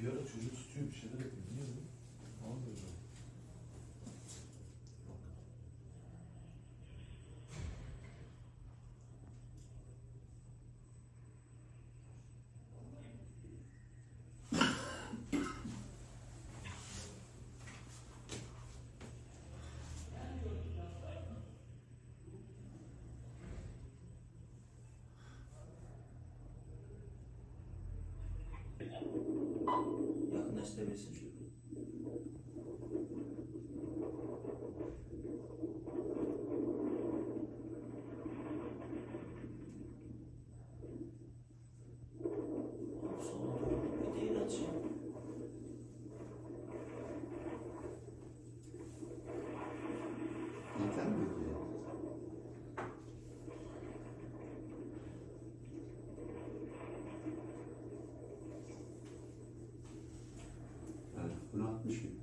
Bir ara çocuğu tutuyor bir şeyler yapıyor. Niye bu? Ne yapıyor? nesta mensagem. Bunu 60 gün.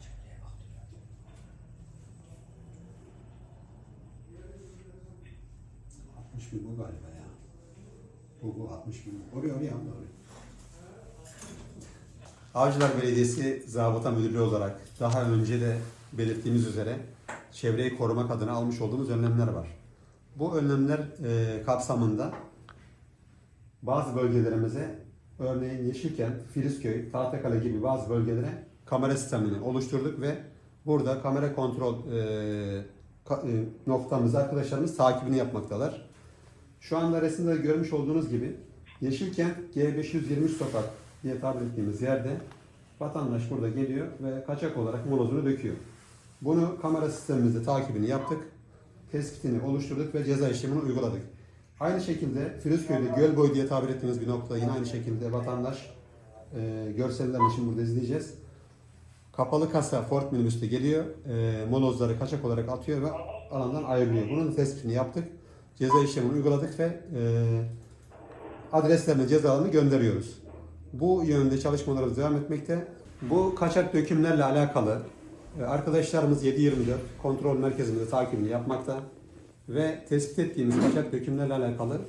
Çevreye bak diyor. 60 gün bu galiba ya. Bu bu 60 gün. Oraya oraya ama oraya. Avcılar Belediyesi Zabıta Müdürlüğü olarak daha önce de belirttiğimiz üzere çevreyi korumak adına almış olduğumuz önlemler var. Bu önlemler e, kapsamında bazı bölgelerimize örneğin Yeşilkent, Filizköy, Tahtakale gibi bazı bölgelere kamera sistemini oluşturduk ve burada kamera kontrol e, ka- e, noktamızda arkadaşlarımız takibini yapmaktalar. Şu anda resimde görmüş olduğunuz gibi Yeşilkent G523 sokak diye tabir ettiğimiz yerde vatandaş burada geliyor ve kaçak olarak molozunu döküyor. Bunu kamera sistemimizde takibini yaptık, tespitini oluşturduk ve ceza işlemini uyguladık. Aynı şekilde Firuzköy'de göl boyu diye tabir ettiğimiz bir noktada yine aynı şekilde vatandaş e, görsellerini şimdi burada izleyeceğiz. Kapalı kasa Ford minibüste geliyor, e, molozları kaçak olarak atıyor ve alandan ayrılıyor. Bunun tespitini yaptık, ceza işlemini uyguladık ve e, adreslerine cezalarını gönderiyoruz. Bu yönde çalışmalarımız devam etmekte. Bu kaçak dökümlerle alakalı e, arkadaşlarımız 7-24 kontrol merkezimizde takibini yapmakta ve tespit ettiğimiz kaçak dökümlerle alakalı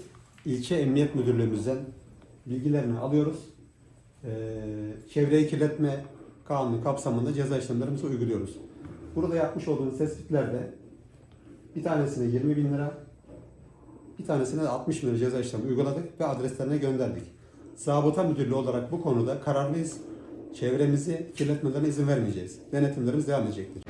ilçe emniyet müdürlüğümüzden bilgilerini alıyoruz. E, çevreyi kirletme kanunu kapsamında ceza işlemlerimizi uyguluyoruz. Burada yapmış olduğumuz tespitlerde bir tanesine 20 bin lira, bir tanesine de 60 bin lira ceza işlemi uyguladık ve adreslerine gönderdik. Zabıta müdürlüğü olarak bu konuda kararlıyız. Çevremizi kirletmelerine izin vermeyeceğiz. Denetimlerimiz devam edecektir.